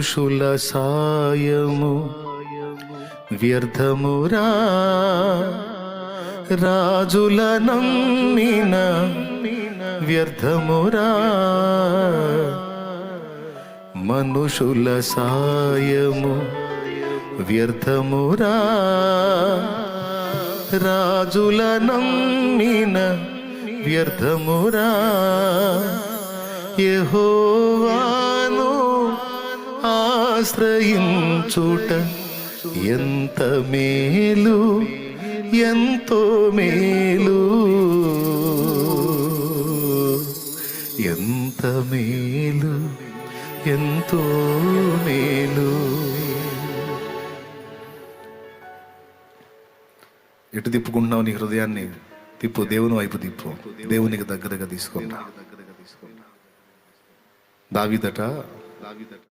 పురుషుల సాయము వ్యర్థమురా. రాజుల నమ్మిన వ్యర్థమురా. మనుషుల సాయము వ్యర్థమురా. రాజుల నమ్మిన వ్యర్థమురా. యెహోవాను ఆశ్రయించుట ఎంత మేలు ఎంతో మేలు. ఎంత మేలు ఎంతో మేలు. ఎటు తిప్పుకుంటున్నావు నీ హృదయాన్ని? తిప్పు దేవుని వైపు తిప్పు. దేవునికి దగ్గరగా తీసుకుంటా. దావిదట